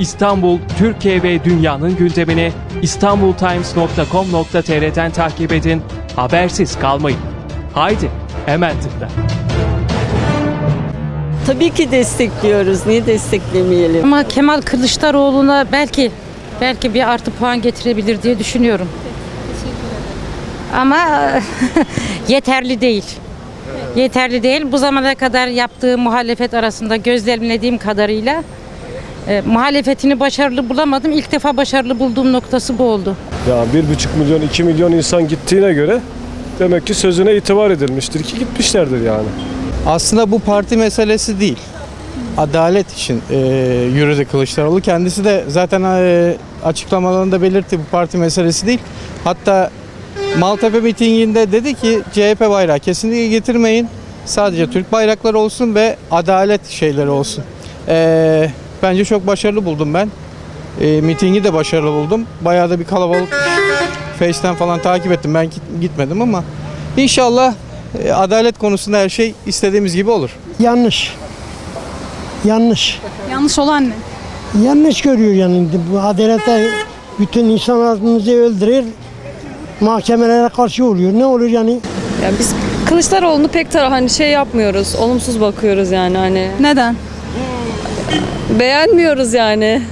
İstanbul, Türkiye ve dünyanın gündemini istanbultimes.com.tr'den takip edin, habersiz kalmayın. Haydi, hemen tıkla. Tabii ki destekliyoruz. Niye desteklemeyelim? Ama Kemal Kılıçdaroğlu'na belki belki bir artı puan getirebilir diye düşünüyorum. Ama yeterli değil. Yeterli değil. Bu zamana kadar yaptığı muhalefet arasında gözlemlediğim kadarıyla e, muhalefetini başarılı bulamadım. İlk defa başarılı bulduğum noktası bu oldu. Ya bir buçuk milyon, iki milyon insan gittiğine göre demek ki sözüne itibar edilmiştir ki gitmişlerdir yani. Aslında bu parti meselesi değil. Adalet için e, yürüdü Kılıçdaroğlu. Kendisi de zaten e, açıklamalarında belirtti bu parti meselesi değil. Hatta Maltepe mitinginde dedi ki CHP bayrağı kesinlikle getirmeyin. Sadece Türk bayrakları olsun ve adalet şeyleri olsun. E, bence çok başarılı buldum ben. E, mitingi de başarılı buldum. Bayağı da bir kalabalık Face'ten falan takip ettim. Ben git- gitmedim ama inşallah e, adalet konusunda her şey istediğimiz gibi olur. Yanlış. Yanlış. Yanlış olan ne? Yanlış görüyor yani. Bu adalete bütün insanlarımızı öldürür. Mahkemelere karşı oluyor. Ne olur yani? Ya biz Kılıçdaroğlu'nu pek tara hani şey yapmıyoruz. Olumsuz bakıyoruz yani hani. Neden? Beğenmiyoruz yani.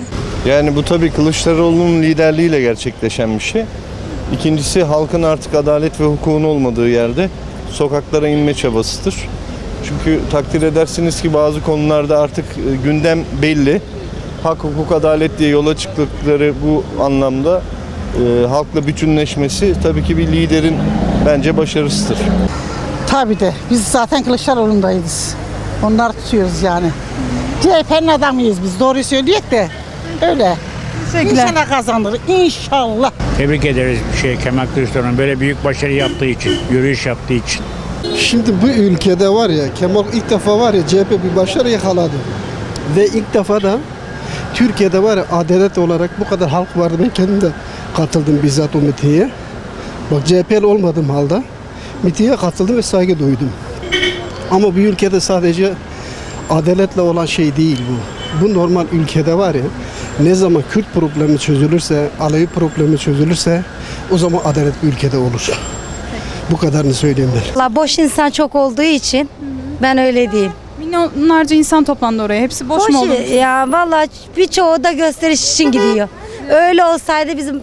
Yani bu tabii Kılıçdaroğlu'nun liderliğiyle gerçekleşen bir şey. İkincisi halkın artık adalet ve hukukun olmadığı yerde sokaklara inme çabasıdır. Çünkü takdir edersiniz ki bazı konularda artık e, gündem belli. Hak, hukuk, adalet diye yola çıktıkları bu anlamda e, halkla bütünleşmesi tabii ki bir liderin bence başarısıdır. Tabii de biz zaten Kılıçdaroğlu'ndayız. Onları tutuyoruz yani. CHP'nin adamıyız biz. Doğruyu söyleyek de öyle. Teşekkürler. İnşallah kazanır. İnşallah. Tebrik ederiz bir şey Kemal Kılıçdaroğlu'nun böyle büyük başarı yaptığı için, yürüyüş yaptığı için. Şimdi bu ülkede var ya Kemal ilk defa var ya CHP bir başarı yakaladı. Ve ilk defa da Türkiye'de var ya adalet olarak bu kadar halk vardı. Ben kendim de katıldım bizzat o mitinge. Bak CHP'li olmadığım halde mitinge katıldım ve saygı duydum. Ama bu ülkede sadece adaletle olan şey değil bu. Bu normal ülkede var ya ne zaman Kürt problemi çözülürse, Alevi problemi çözülürse o zaman adalet bu ülkede olur. Bu kadarını söyleyeyim ben. La boş insan çok olduğu için ben öyle diyeyim. Milyonlarca insan toplandı oraya. Hepsi boş, mu oldu? ya vallahi birçoğu da gösteriş için gidiyor. Öyle olsaydı bizim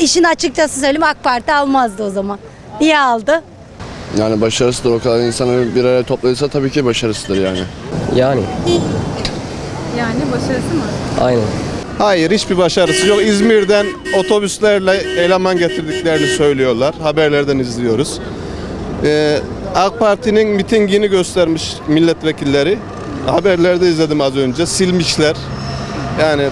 işin açıkçası söyleyeyim AK Parti almazdı o zaman. Niye aldı? Yani başarısıdır o kadar insanı bir araya topladıysa tabii ki başarısıdır yani. Yani, Yani başarısı mı? aynen. Hayır hiçbir başarısı yok. İzmir'den otobüslerle eleman getirdiklerini söylüyorlar. Haberlerden izliyoruz. Ee, AK Parti'nin mitingini göstermiş milletvekilleri. Haberlerde izledim az önce. Silmişler. Yani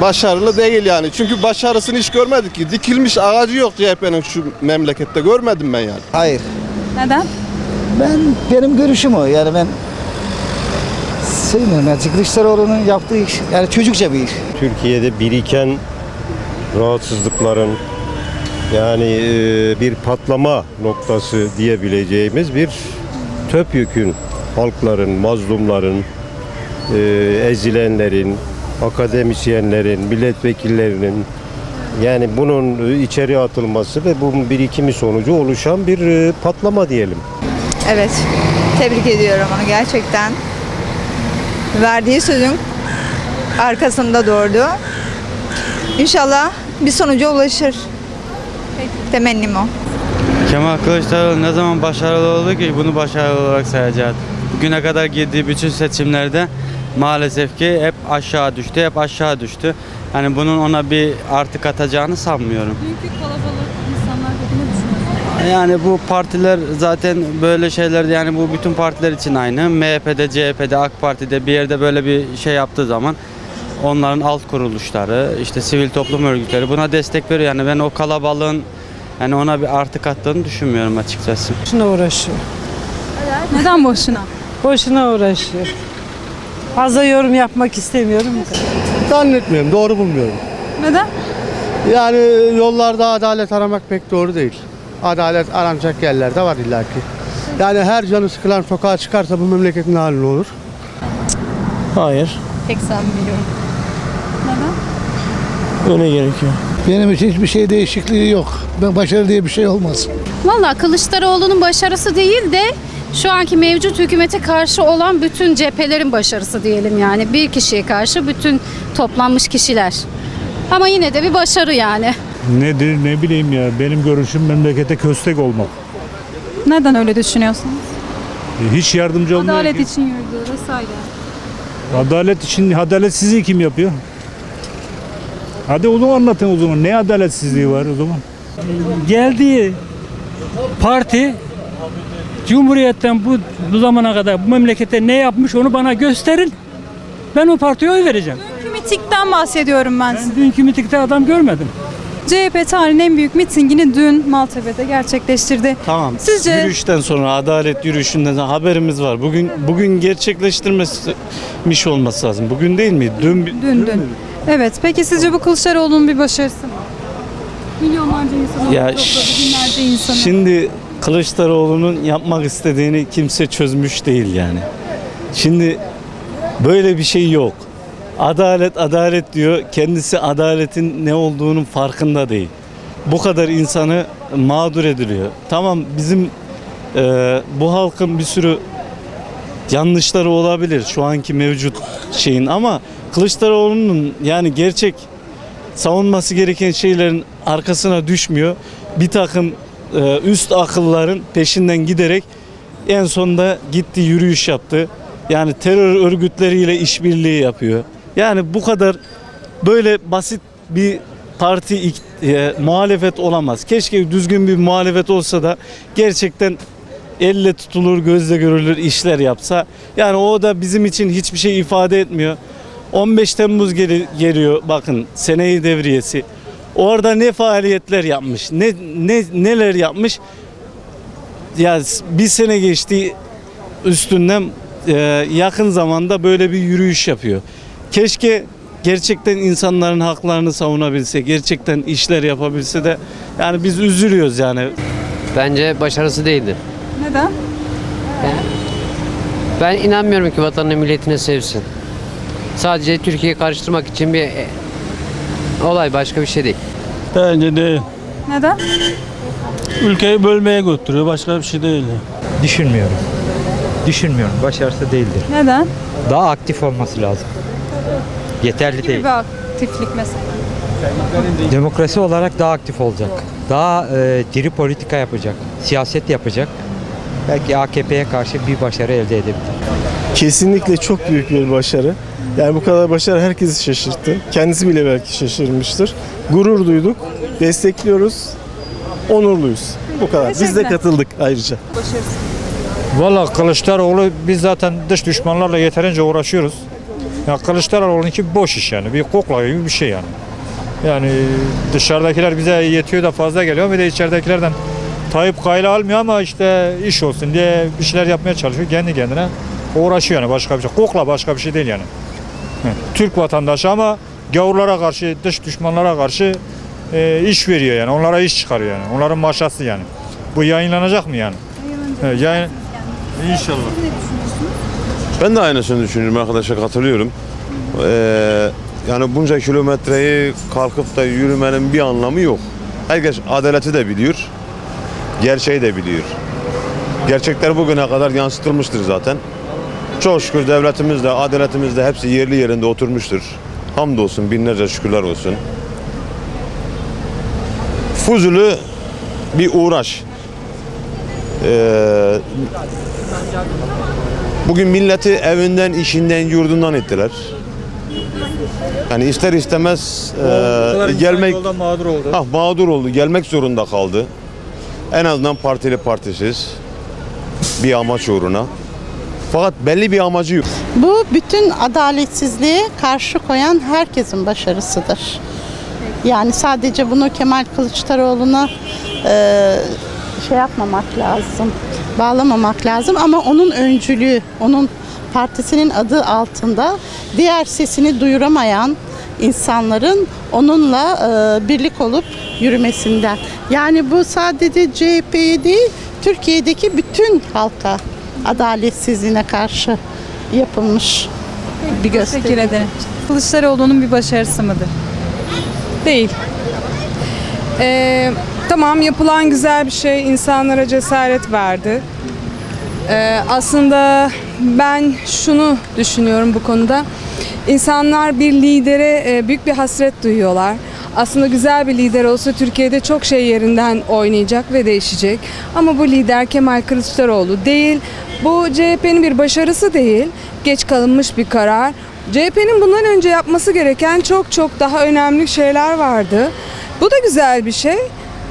başarılı değil yani. Çünkü başarısını hiç görmedik ki. Dikilmiş ağacı yok CHP'nin şu memlekette. Görmedim ben yani. Hayır. Neden? Ben benim görüşüm o. Yani ben sevmiyorum. Yani Kılıçdaroğlu'nun yaptığı iş yani çocukça bir iş. Türkiye'de biriken rahatsızlıkların yani e, bir patlama noktası diyebileceğimiz bir topyekün halkların, mazlumların, e, ezilenlerin, akademisyenlerin, milletvekillerinin yani bunun içeri atılması ve bunun birikimi sonucu oluşan bir e, patlama diyelim. Evet. Tebrik ediyorum onu gerçekten. Verdiği sözün arkasında durdu. İnşallah bir sonuca ulaşır. Temennim o. Kemal Kılıçdaroğlu ne zaman başarılı oldu ki bunu başarılı olarak sayacağız. Bugüne kadar girdiği bütün seçimlerde maalesef ki hep aşağı düştü, hep aşağı düştü. Yani bunun ona bir artı katacağını sanmıyorum. Büyük kalabalık insanlar peki ne? Yani bu partiler zaten böyle şeyler yani bu bütün partiler için aynı. MHP'de, CHP'de, AK Parti'de bir yerde böyle bir şey yaptığı zaman onların alt kuruluşları, işte sivil toplum örgütleri buna destek veriyor. Yani ben o kalabalığın yani ona bir artı kattığını düşünmüyorum açıkçası. Boşuna uğraşıyor. Neden boşuna? Boşuna uğraşıyor. Fazla yorum yapmak istemiyorum. Zannetmiyorum, doğru bulmuyorum. Neden? Yani yollarda adalet aramak pek doğru değil. Adalet aranacak yerlerde var illaki. Yani her canı sıkılan sokağa çıkarsa bu memleketin hali ne olur? Hayır. Pek sanmıyorum. Öyle gerekiyor. Benim için hiçbir şey değişikliği yok. Ben başarı diye bir şey olmaz. Valla Kılıçdaroğlu'nun başarısı değil de şu anki mevcut hükümete karşı olan bütün cephelerin başarısı diyelim yani. Bir kişiye karşı bütün toplanmış kişiler. Ama yine de bir başarı yani. Nedir ne bileyim ya. Benim görüşüm memlekete köstek olmak. Neden öyle düşünüyorsunuz? E, Hiç yardımcı olmuyor. Adalet ki. için yürüdü vesaire. Adalet için adaletsizliği kim yapıyor? Hadi onu anlatın o zaman. Ne adaletsizliği var o zaman? Geldiği parti Cumhuriyet'ten bu, bu zamana kadar bu memlekete ne yapmış onu bana gösterin. Ben o partiye oy vereceğim. Mitik'ten bahsediyorum ben. Ben dünkü mitikte adam görmedim. CHP tarihinin en büyük mitingini dün Maltepe'de gerçekleştirdi. Tamam. Sizce- Yürüyüşten sonra adalet yürüyüşünden sonra haberimiz var. Bugün bugün gerçekleştirmiş olması lazım. Bugün değil mi? Dün Dün dün. Evet. Peki sizce bu Kılıçdaroğlu'nun bir başarısı mı? Milyonlarca insanı Ya topladı, binlerce insanı. Şimdi Kılıçdaroğlu'nun yapmak istediğini kimse çözmüş değil yani. Şimdi böyle bir şey yok. Adalet adalet diyor. Kendisi adaletin ne olduğunun farkında değil. Bu kadar insanı mağdur ediliyor. Tamam bizim e, bu halkın bir sürü yanlışları olabilir şu anki mevcut şeyin ama Kılıçdaroğlu'nun yani gerçek savunması gereken şeylerin arkasına düşmüyor. Bir takım üst akılların peşinden giderek en sonunda gitti yürüyüş yaptı. Yani terör örgütleriyle işbirliği yapıyor. Yani bu kadar böyle basit bir parti e, muhalefet olamaz. Keşke düzgün bir muhalefet olsa da gerçekten elle tutulur, gözle görülür işler yapsa. Yani o da bizim için hiçbir şey ifade etmiyor. 15 Temmuz geli- geliyor bakın seneyi devriyesi. Orada ne faaliyetler yapmış, ne, ne neler yapmış. Ya bir sene geçti üstünden e, yakın zamanda böyle bir yürüyüş yapıyor. Keşke gerçekten insanların haklarını savunabilse, gerçekten işler yapabilse de yani biz üzülüyoruz yani. Bence başarısı değildir. Neden? Ben inanmıyorum ki vatanını milletine sevsin. Sadece Türkiye'yi karıştırmak için bir olay başka bir şey değil. Bence değil. Neden? Ülkeyi bölmeye götürüyor. Başka bir şey değil. Düşünmüyorum. Düşünmüyorum. Başarısı değildir. Neden? Daha aktif olması lazım. Yeterli Gibi bir aktiflik mesela. Demokrasi olarak daha aktif olacak. Daha e, diri politika yapacak. Siyaset yapacak. Belki AKP'ye karşı bir başarı elde edebilir. Kesinlikle çok büyük bir başarı. Yani bu kadar başarı herkesi şaşırttı. Kendisi bile belki şaşırmıştır. Gurur duyduk, destekliyoruz, onurluyuz. Bu kadar. Biz de katıldık ayrıca. Valla Kılıçdaroğlu biz zaten dış düşmanlarla yeterince uğraşıyoruz. Ya Kılıçdaroğlu'nunki boş iş yani. Bir kokla gibi bir şey yani. Yani dışarıdakiler bize yetiyor da fazla geliyor. Bir de içeridekilerden Tayyip kayla almıyor ama işte iş olsun diye bir şeyler yapmaya çalışıyor. Kendi kendine uğraşıyor yani başka bir şey. Kokla başka bir şey değil yani. Türk vatandaşı ama gavurlara karşı, dış düşmanlara karşı e, iş veriyor yani. Onlara iş çıkarıyor yani. Onların maşası yani. Bu yayınlanacak mı yani? Yayınlanacak. Yayın... İnşallah. Ben de aynısını düşünüyorum arkadaşa katılıyorum. Ee, yani bunca kilometreyi kalkıp da yürümenin bir anlamı yok. Herkes adaleti de biliyor, gerçeği de biliyor. Gerçekler bugüne kadar yansıtılmıştır zaten. Çok şükür devletimiz de, adaletimiz de hepsi yerli yerinde oturmuştur. Hamdolsun, binlerce şükürler olsun. Fuzuli bir uğraş. Ee, Bugün milleti evinden, işinden, yurdundan ettiler. Yani ister istemez e, gelmek mağdur oldu. ah, mağdur oldu, gelmek zorunda kaldı. En azından partili partisiz bir amaç uğruna. Fakat belli bir amacı yok. Bu bütün adaletsizliğe karşı koyan herkesin başarısıdır. Yani sadece bunu Kemal Kılıçdaroğlu'na e, şey yapmamak lazım, bağlamamak lazım ama onun öncülüğü, onun partisinin adı altında diğer sesini duyuramayan insanların onunla e, birlik olup yürümesinden. Yani bu sadece CHP'ye değil, Türkiye'deki bütün halka adaletsizliğine karşı yapılmış bir gösteri. Teşekkür ederim. Kılıçdaroğlu'nun bir başarısı mıdır? Değil. Ee, tamam yapılan güzel bir şey insanlara cesaret verdi. Ee, aslında ben şunu düşünüyorum bu konuda. İnsanlar bir lidere e, büyük bir hasret duyuyorlar. Aslında güzel bir lider olsa Türkiye'de çok şey yerinden oynayacak ve değişecek. Ama bu lider Kemal Kılıçdaroğlu değil. Bu CHP'nin bir başarısı değil. Geç kalınmış bir karar. CHP'nin bundan önce yapması gereken çok çok daha önemli şeyler vardı. Bu da güzel bir şey.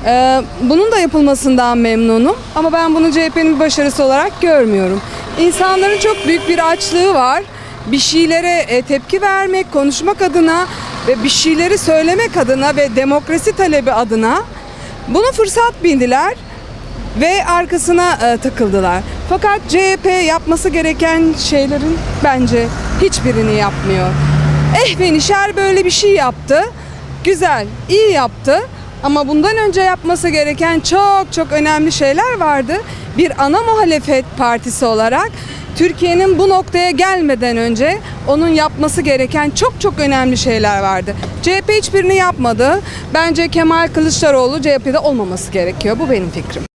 Ee, bunun da yapılmasından memnunum ama ben bunu CHP'nin başarısı olarak görmüyorum. İnsanların çok büyük bir açlığı var. Bir şeylere e, tepki vermek, konuşmak adına ve bir şeyleri söylemek adına ve demokrasi talebi adına bunu fırsat bildiler ve arkasına e, takıldılar. Fakat CHP yapması gereken şeylerin bence hiçbirini yapmıyor. Eh ve Nişer böyle bir şey yaptı. Güzel, iyi yaptı. Ama bundan önce yapması gereken çok çok önemli şeyler vardı. Bir ana muhalefet partisi olarak Türkiye'nin bu noktaya gelmeden önce onun yapması gereken çok çok önemli şeyler vardı. CHP hiçbirini yapmadı. Bence Kemal Kılıçdaroğlu CHP'de olmaması gerekiyor. Bu benim fikrim.